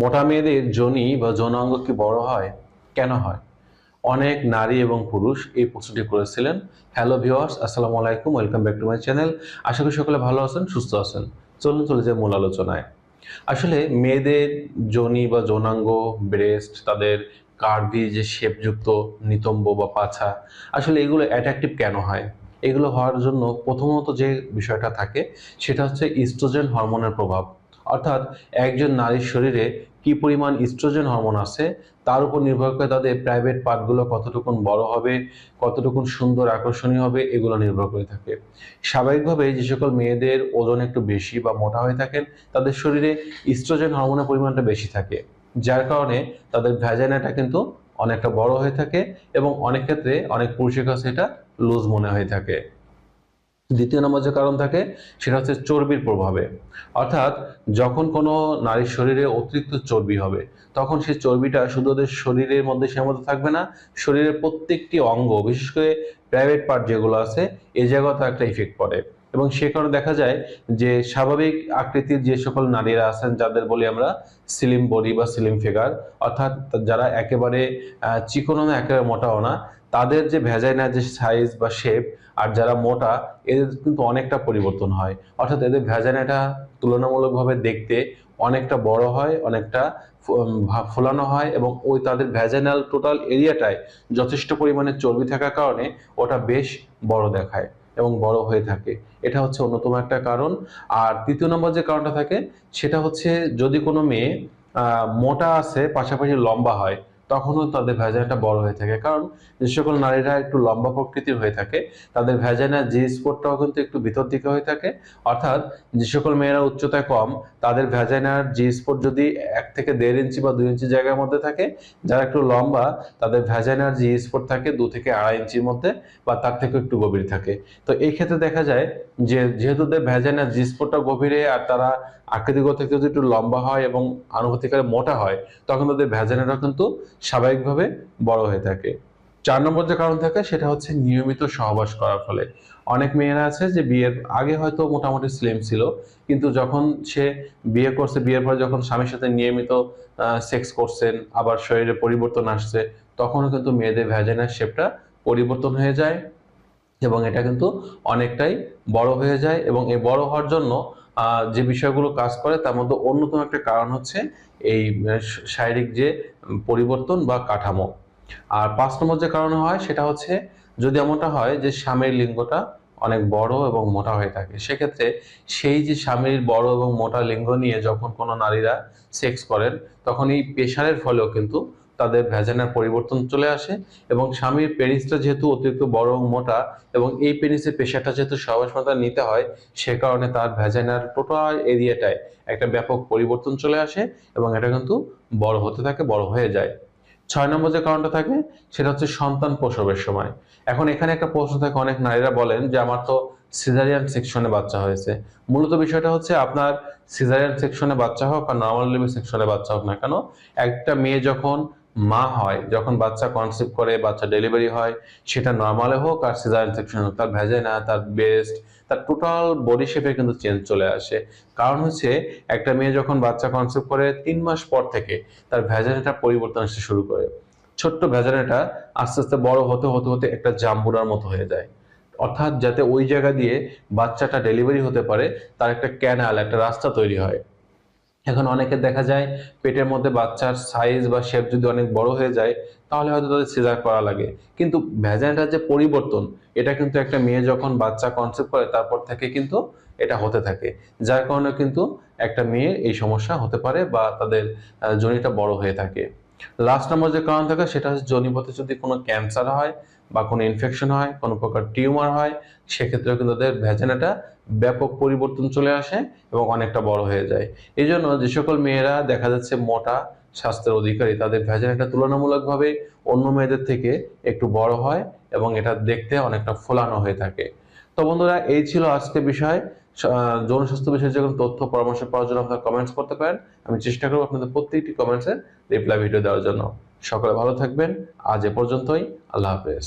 মোটা মেয়েদের যোনি বা যৌনাঙ্গ কি বড় হয়? কেন হয়? অনেক নারী এবং পুরুষ এই প্রশ্নটি করেছিলেন। হ্যালো ভিওয়ার্স আসসালামু আলাইকুম welcome back to my channel আশা করি সকলে ভালো আছেন, সুস্থ আছেন। চলুন চলে যায় মূল আলোচনায়। আসলে মেয়েদের যোনি বা যৌনাঙ্গ ব্রেস্ট তাদের কার্ভি, যে শেপযুক্ত নিতম্ব বা পাছা, আসলে এগুলো অ্যাট্রাকটিভ কেন হয়? এগুলো হওয়ার জন্য প্রথমত যে বিষয়টা থাকে, সেটা হচ্ছে ইস্ট্রোজেন হরমোনের প্রভাব। অর্থাৎ একজন নারীর শরীরে কি পরিমাণ ইস্ট্রোজেন হরমোন আছে, তার উপর নির্ভর করে তাদের প্রাইভেট পার্টগুলো কতটুকুন বড় হবে, কতটুকুন সুন্দর আকর্ষণীয় হবে, এগুলো নির্ভর করে থাকে। স্বাভাবিকভাবে যে সকল মেয়েদের ওজন একটু বেশি বা মোটা হয়ে থাকেন, তাদের শরীরে ইস্ট্রোজেন হরমোনের পরিমাণটা বেশি থাকে, যার কারণে তাদের ভ্যাজাইনাটা কিন্তু অনেকটা বড় হয়ে থাকে এবং অনেক ক্ষেত্রে অনেক পুরুষের কাছে এটা লুজ মনে হয়ে থাকে। দ্বিতীয় নম্বর যে কারণ থাকে, সেটা হচ্ছে চর্বির প্রভাবে। অর্থাৎ যখন কোনো নারীর শরীরে অতিরিক্ত চর্বি হবে, তখন সেই চর্বিটা শুধু ওদের শরীরের মধ্যে সীমাবদ্ধ থাকবে না, শরীরের প্রত্যেকটি অঙ্গ, বিশেষ করে প্রাইভেট পার্ট যেগুলো আছে এই জায়গাতেও একটা ইফেক্ট পড়ে। এবং সে কারণে দেখা যায় যে স্বাভাবিক আকৃতির যে সকল নারীরা আছেন, যাদের বলি আমরা স্লিম বডি বা স্লিম ফিগার অর্থাৎ যারা একেবারে চিকনও না, একেবারে মোটাও না তাদের যে ভেজাইনার যে সাইজ বা শেপ আর যারা মোটা, এদের কিন্তু অনেকটা পরিবর্তন হয়। অর্থাৎ এদের ভেজাইনাটা তুলনামূলকভাবে দেখতে অনেকটা বড় হয়, অনেকটা ফোলানো হয় এবং ওই তাদের ভ্যাজাইনাল টোটাল এরিয়াটায় যথেষ্ট পরিমাণে চর্বি থাকার কারণে ওটা বেশ বড় দেখায় এবং বড় হয়ে থাকে। এটা হচ্ছে অন্যতম একটা কারণ। আর তৃতীয় নম্বর যে কারণটা থাকে, সেটা হচ্ছে যদি কোনো মেয়ে মোটা আছে, পাশাপাশি লম্বা হয় তখনও তাদের ভ্যাজাইনাটা বড় হয়ে থাকে। কারণ যে সকল নারীরা একটু লম্বা প্রকৃতির হয়ে থাকে, তাদের ভ্যাজাইনার জি স্পটটাও কিন্তু একটু ভিতর দিকে হয়ে থাকে। অর্থাৎ যে সকল মেয়েরা উচ্চতায় কম, তাদের ভ্যাজাইনার জি স্পট যদি এক থেকে দেড় ইঞ্চি বা দুই ইঞ্চি জায়গার মধ্যে থাকে, যারা একটু লম্বা, তাদের ভ্যাজাইনার জি স্পট থাকে দু থেকে আড়াই ইঞ্চির মধ্যে বা তার থেকে একটু গভীর থাকে। তো এই ক্ষেত্রে দেখা যায় যে, যেহেতু তাদের ভ্যাজাইনার জি স্পটটা গভীরে আর তারা আকৃতিগত থেকে যদি একটু লম্বা হয় এবং আনুপাতিকারে মোটা হয়, তখন তাদের ভ্যাজাইনাটা কিন্তু স্বাভাবিকভাবে বড় হয়ে থাকে। চার নম্বর যে কারণ থাকে, সেটা হচ্ছে নিয়মিত সহবাস করার ফলে। অনেক মেয়েরা আছে যে বিয়ের আগে হয়তো মোটামুটি স্লিম ছিল, কিন্তু যখন সে বিয়ে করছে, বিয়ের পরে যখন স্বামীর সাথে নিয়মিত সেক্স করছেন, আবার শরীরে পরিবর্তন আসছে, তখনও কিন্তু মেয়েদের ভ্যাজাইনার শেপটা পরিবর্তন হয়ে যায় এবং এটা কিন্তু অনেকটাই বড় হয়ে যায় এবং এই বড় হওয়ার জন্য যে বিষয়গুলো কাজ করে, তার মধ্যে অন্যতম একটা কারণ হচ্ছে এই শারীরিক যে পরিবর্তন বা কাঠামো। আর পাঁচ নম্বর যে কারণে হয়, সেটা হচ্ছে যদি এমনটা হয় যে স্বামীর লিঙ্গটা অনেক বড় এবং মোটা হয়ে থাকে, সেক্ষেত্রে সেই যে স্বামীর বড় এবং মোটা লিঙ্গ নিয়ে যখন কোনো নারীরা সেক্স করেন তখন এই প্রেশারের ফলেও কিন্তু তাদের ভ্যাজানার পরিবর্তন চলে আসে এবং স্বামীর পেনিসটা যেহেতু অতিরিক্ত বড় মোটা এবং এই পেনিসের পেশাটা যেহেতু সহজমাত্রা নিতে হয়, সে কারণে তার ভ্যাজানার টোটাল এরিয়াটায় একটা ব্যাপক পরিবর্তন চলে আসে এবং এটা কিন্তু বড় হতে থাকে, বড় হয়ে যায়। ছয় নম্বর যে কারণটা থাকে, সেটা হচ্ছে সন্তান প্রসবের সময়। এখন এখানে একটা প্রশ্ন থাকে, অনেক নারীরা বলেন যে, আমার তো সিজারিয়ান সেকশনে বাচ্চা হয়েছে। মূলত বিষয়টা হচ্ছে আপনার সিজারিয়ান সেকশনে বাচ্চা হোক আর নর্মাল লিভি সেকশনে বাচ্চা হোক না কেন, একটা মেয়ে যখন মা হয়, যখন বাচ্চা কনসেপ্ট করে, বাচ্চা ডেলিভারি হয়, সেটা নর্মালে হোক আর সিজার ইনফেকশন হোক, তার ভেজাইনা তার বেস্ট তার টোটাল বডি শেপে কিন্তু চেঞ্জ চলে আসে। কারণ হচ্ছে, একটা মেয়ে যখন বাচ্চা কনসেপ্ট করে, তিন মাস পর থেকে তার ভ্যাজানাটা পরিবর্তন আসতে শুরু করে। ছোট্ট ভ্যাজানাটা আস্তে আস্তে বড় হতে হতে হতে একটা জাম্বুরার মতো হয়ে যায়। অর্থাৎ যাতে ওই জায়গা দিয়ে বাচ্চাটা ডেলিভারি হতে পারে, তার একটা ক্যানাল একটা রাস্তা তৈরি হয়। এখন অনেকের দেখা যায় পেটের মধ্যে বাচ্চার সাইজ বা শেপ যদি অনেক বড় হয়ে যায়, তাহলে হয়তো তাদের সিজার করা লাগে। কিন্তু ভ্যাজাইনাটার যে পরিবর্তন, এটা কিন্তু একটা মেয়ে যখন বাচ্চা কনসেপ্ট করে, তারপর থেকে কিন্তু এটা হতে থাকে। যার কারণে কিন্তু একটা মেয়ের এই সমস্যা হতে পারে বা তাদের যোনিটা বড় হয়ে থাকে। লাস্ট নম্বর যে কারণ থাকে, সেটা হচ্ছে জনিপথে যদি কোনো ক্যান্সার হয় বা কোনো ইনফেকশন হয়, কোনো প্রকার টিউমার হয়, সেক্ষেত্রেও কিন্তু তাদের ভ্যাজানাটা ব্যাপক পরিবর্তন চলে আসে এবং অনেকটা বড় হয়ে যায়। এই জন্য যে সকল মেয়েরা দেখা যাচ্ছে মোটা স্বাস্থ্যের অধিকারী, তাদের ভ্যাজানাটা তুলনামূলকভাবে অন্য মেয়েদের থেকে একটু বড় হয় এবং এটা দেখতে অনেকটা ফোলানো হয়ে থাকে। তো বন্ধুরা, এই ছিল আজকে বিষয়। যৌন স্বাস্থ্য বিষয়ে যখন তথ্য, পরামর্শ পাওয়ার জন্য আপনারা কমেন্টস করতে পারেন। আমি চেষ্টা করব আপনাদের প্রত্যেকটি কমেন্টসের রিপ্লাই ভিডিও দেওয়ার জন্য। সকলে ভালো থাকবেন। আজ এ পর্যন্তই। আল্লাহ হাফেজ।